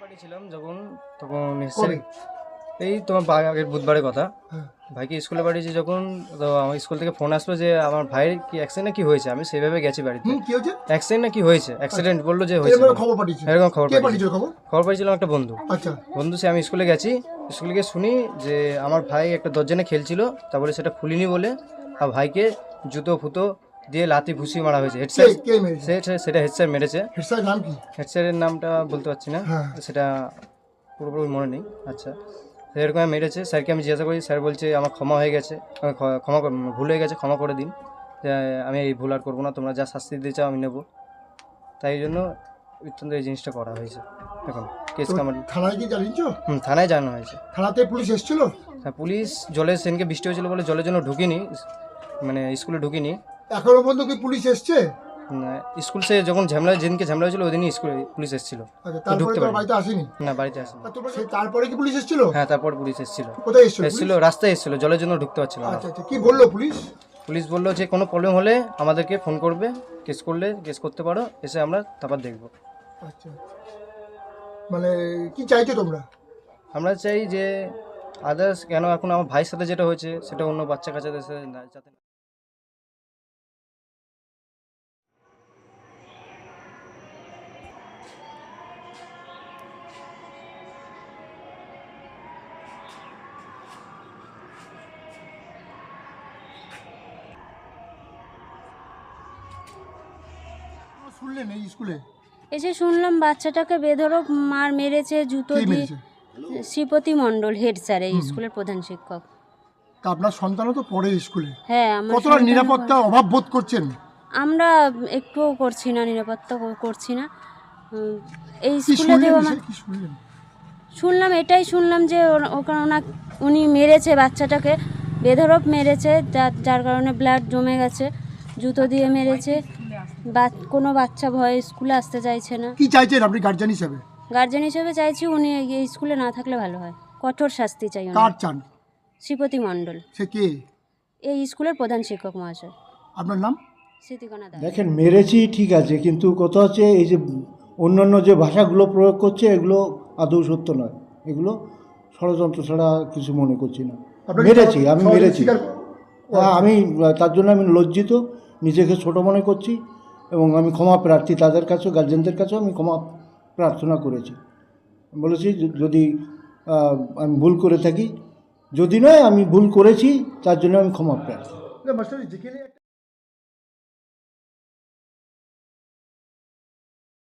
পাঠিয়েছিলাম যখন তখন এই তোমার আগের বুধবারের কথা। হ্যাঁ। ভাইকে স্কুলে পাঠিয়েছি যখন তো আমার স্কুল থেকে ফোন আসলো যে আমার ভাইয়ের কি অ্যাক্সিডেন্ট কি হয়েছে? আমি সেইভাবে গেছি বাড়িতে। অ্যাক্সিডেন্ট না কি হয়েছে? অ্যাক্সিডেন্ট বলল যে হয়েছে এরকম খবর পাঠিয়েছে? এরকম খবর কে পাঠিয়েছিল খবর? খবর পাঠিয়েছিলাম একটা বন্ধু। আচ্ছা। বন্ধু সে আমি স্কুলে গেছি। স্কুলে গিয়ে শুনি যে আমার ভাই একটা দরজানে খেলছিল তারপরে সেটা খুলিনি বলে। আর ভাইকে জুতো ফুতো দিয়ে লাতি ভুসি মারা হয়েছে। সেটা হেড স্যার মেরেছে? হেড স্যারের নাম কি? নামটা বলতে পারছি না। হ্যাঁ। সেটা পুরোপুরি মনে নেই। আচ্ছা। সেরকম মেরেছে। স্যারকে আমি জিজ্ঞাসা করি স্যার বলছে আমার ক্ষমা হয়ে গেছে। ক্ষমা ভুল হয়ে গেছে ক্ষমা করে দিন। আমি এই ভুল আর করব না। তোমরা যা শাস্তি দিতে চাও আমি নেব। তাই জন্য অত্যন্ত এই জিনিসটা করা হয়েছে। এখন কেস কামারি থানায় কি জানিয়েছো? হুম থানায় জানানো হয়েছে। থানাতে পুলিশ এসেছিল? হ্যাঁ পুলিশ জলের সেনকে বৃষ্টি হয়েছিল বলে জলের জন্য ঢুকিনি। মানে স্কুলে ঢুকিনি। এখনও পর্যন্ত কি পুলিশ এসছে? উম, স্কুল সে যখন ঝামেলা যেদিনকে ঝামেলা হয়েছিল ওই দিনই স্কুলে পুলিশ এসেছিল। আচ্ছা তারপরে ঢুকতে তোমার পারিনি। বাড়িতে আসেনি? না বাড়িতে আসেনি। আর তোমার সেই- তারপরে কি পুলিশ এসেছিল? হ্যাঁ তারপর পুলিশ এসেছিল। কোথায় এসেছিল এসেছিল রাস্তায় এসেছিল জলের জন্য ঢুকতে পারছিল না। আচ্ছা আচ্ছা কি বলল পুলিশ? পুলিশ বলল যে কোনো প্রবলেম হলে আমাদেরকে ফোন করবে কেস করলে কেস করতে পারো এসে আমরা তারপর দেখব। আচ্ছা মানে কি চাইছো তোমরা? আমরা চাই যে আদার্স কেন এখন আমার ভাইয়ের সাথে যেটা হয়েছে সেটা অন্য বাচ্চা কাচ্চাদের সাথে না যাতে না- শুনলেন এই স্কুলে? এসে শুনলাম বাচ্চাটাকে বেধরক মার মেরেছে জুতো দিয়ে। শ্রীপতি মণ্ডল হেড স্যার এই স্কুলের প্রধান শিক্ষক। তা আপনার সন্তানও তো পড়ে স্কুলে? হ্যাঁ আমার কতটা নিরাপত্তা অভাব বোধ করছেন? আমরা একটুও করছি না নিরাপত্তা কর- করছি না। উম, এই কি স্কুলে শুনলেন দেওয়া এসে? কি শুনলেন? শুনলাম এটাই শুনলাম যে ওর- ওখানে ওনা উনি মেরেছে বাচ্চাটাকে বেধরক মেরেছে যার যার কারণে ব্লাড জমে গেছে জুতো দিয়ে মেরেছে। বা কোনো বাচ্চা ভয়ে স্কুলে আসতে চাইছে না। কি চাইছেন আপনি গার্জেন হিসাবে? গার্জেন হিসেবে চাইছি উনি এই স্কুলে না থাকলে ভালো হয়। কঠোর শাস্তি চাই কার চান? শ্রীপতি মণ্ডল। সে কে? এই স্কুলের প্রধান শিক্ষক মহাশয়। আপনার নাম? স্মৃতিকণা দাস। দেখেন মেরেছি ঠিক আছে কিন্তু কথা হচ্ছে এই যে অন্যান্য যে ভাষাগুলো প্রয়োগ করছে এগুলো আদৌ সত্য নয়। এগুলো ষড়যন্ত্র ছাড়া কিছু মনে করছি না। মেরেছি আমি মেরেছি। স্বীকার- হ্যাঁ, আমি তার জন্য আমি লজ্জিত নিজেকে ছোট মনে করছি। এবং আমি ক্ষমা প্রার্থী তাদের কাছেও, গার্জেনদের কাছেও আমি ক্ষমা প্রার্থনা করেছি। বলেছি যদি আমি ভুল করে থাকি, যদি নয়, আমি ভুল করেছি, তার জন্য আমি ক্ষমা প্রার্থী।